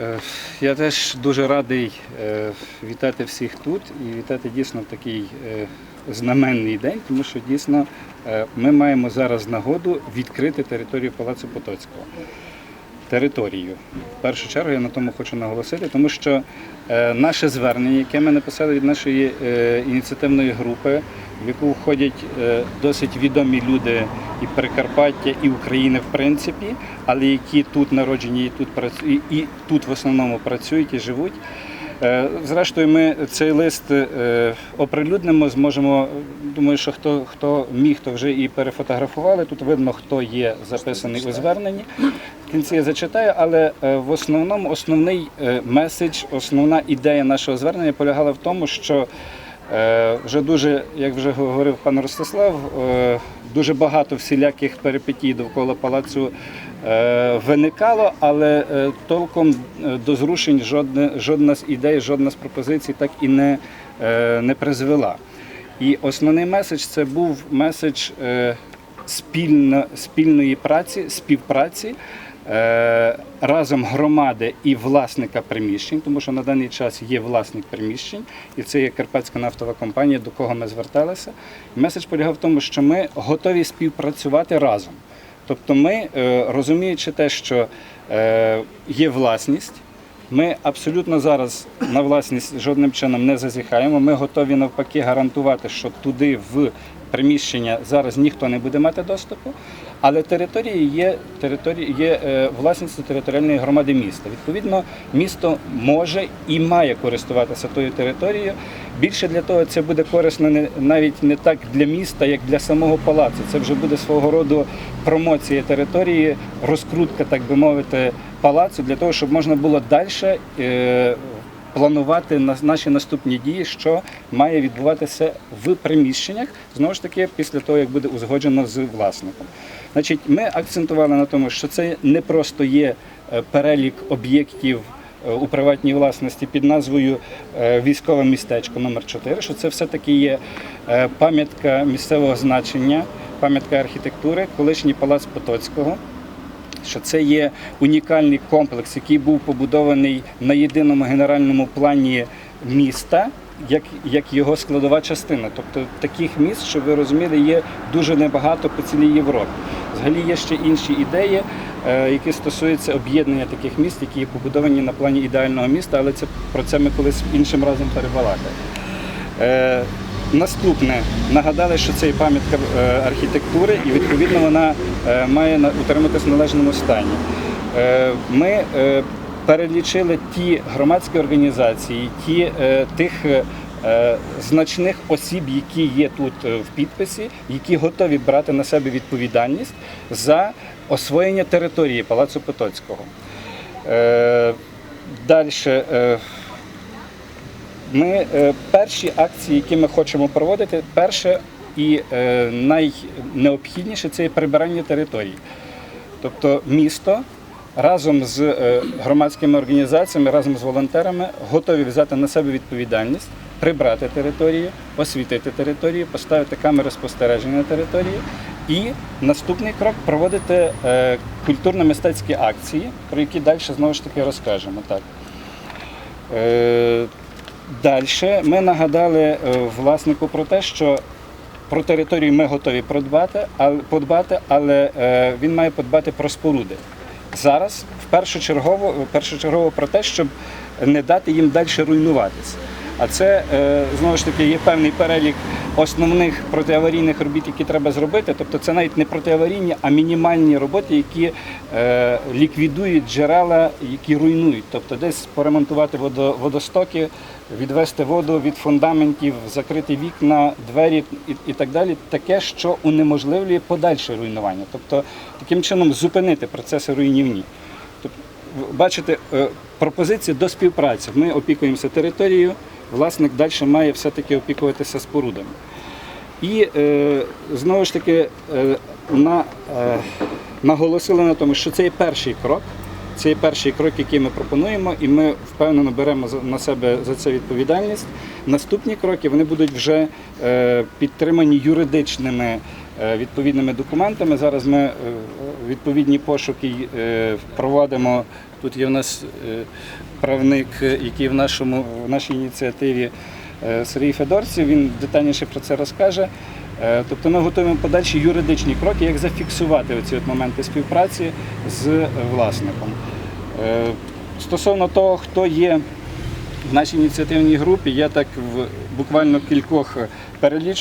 Е, Я теж дуже радий е, вітати всіх тут і вітати дійсно в такий е, знаменний день, тому що дійсно ми маємо зараз нагоду відкрити територію Палацу Потоцького. Територію. В першу чергу я на тому хочу наголосити, тому що наше звернення, яке ми написали від нашої ініціативної групи, в яку входять досить відомі люди і Прикарпаття, і України в принципі, але які тут народжені і тут працюють, і тут в основному працюють і живуть. Е, Зрештою, ми цей лист е, оприлюднимо, зможемо. Думаю, що хто хто міг, то вже і перефотографували. Тут видно, хто є записаний у зверненні. В кінці я зачитаю, але е, в основному основний меседж, основна ідея нашого звернення полягала в тому, що вже дуже, як вже говорив пан Ростислав, дуже багато всіляких перипетій довкола палацу е, виникало, але е, толком е, до зрушень жодне, жодна з ідей, жодна з пропозицій так і не, не призвела. І основний меседж це був меседж спільно, спільної праці, співпраці разом громади і власника приміщень, тому що на даний час є власник приміщень, і це є Карпатська нафтова компанія, до кого ми зверталися. Меседж полягав в тому, що ми готові співпрацювати разом. Тобто, ми, е, розуміючи те, що е, є власність. Ми абсолютно зараз на власність жодним чином не зазіхаємо. Ми готові навпаки гарантувати, що туди в приміщення зараз ніхто не буде мати доступу. Але території є території є е, власністю територіальної громади міста. Відповідно, місто може і має користуватися тою територією. Більше для того це буде корисно не навіть не так для міста, як для самого палацу. Це вже буде свого роду промоція території, розкрутка, так би мовити, палацу для того, щоб можна було далі е, планувати на наші наступні дії, що має відбуватися в приміщеннях, знову ж таки, після того, як буде узгоджено з власником. Значить, ми акцентували на тому, що це не просто є е, перелік об'єктів е, у приватній власності під назвою е, Військове містечко номер 4 що це все-таки є пам'ятка місцевого значення, пам'ятка архітектури, колишній палац Потоцького що це є унікальний комплекс, який був побудований на єдиному генеральному плані міста. Як, як його складова частина. Тобто таких міст, щоб ви розуміли, є дуже небагато по цілій Європі. Взагалі є ще інші ідеї, е, які стосуються об'єднання таких міст, які є побудовані на плані ідеального міста, але це про це ми колись іншим разом перебалакаємо. Е, Наступне нагадали, що це є пам'ятка е, архітектури, і відповідно вона має утриматися в належному стані. Ми перелічили ті громадські організації, ті е, тих е, е, значних осіб, які є тут в підписі, які готові брати на себе відповідальність за освоєння території Палацу Потоцького. Далі. Ми перші акції, які ми хочемо проводити, перше і найнеобхідніше це прибирання території. Тобто місто разом з е, громадськими організаціями, разом з волонтерами готові взяти на себе відповідальність, прибрати територію, освітити територію, поставити камери спостереження на території. І наступний крок проводити е, культурно-мистецькі акції, про які далі знову ж таки розкажемо. Так. Е, Далі ми нагадали власнику про те, що про територію ми готові подбати, але, він має подбати про споруди. Зараз в першочергово, першочергово про те, щоб не дати їм далі руйнуватися. А це е, знову ж таки є певний перелік основних протиаварійних робіт, які треба зробити. Тобто це навіть не протиаварійні, а мінімальні роботи, які ліквідують джерела, які руйнують. Тобто десь поремонтувати водо, водостоки, відвести воду від фундаментів, закрити вікна, двері і, так далі. Таке, що унеможливлює подальше руйнування. Тобто таким чином зупинити процеси руйнівні. Бачите, е, пропозиції до співпраці. Ми опікуємося територією, власник далі має все-таки опікуватися спорудами. І е, знову ж таки е, на, е, наголосили на тому, що це є перший крок. Це є перший крок, який ми пропонуємо, і ми впевнено беремо на себе за це відповідальність. Наступні кроки вони будуть вже е, підтримані юридичними е, відповідними документами. Зараз ми е, відповідні пошуки проводимо Тут є в нас правник, який в, нашому, в нашій ініціативі Сергій Федорців, він детальніше про це розкаже. Е, Тобто ми готуємо подальші юридичні кроки, як зафіксувати оці от моменти співпраці з е, власником. Е, Стосовно того, хто є в нашій ініціативній групі, я так в буквально кількох перелічу.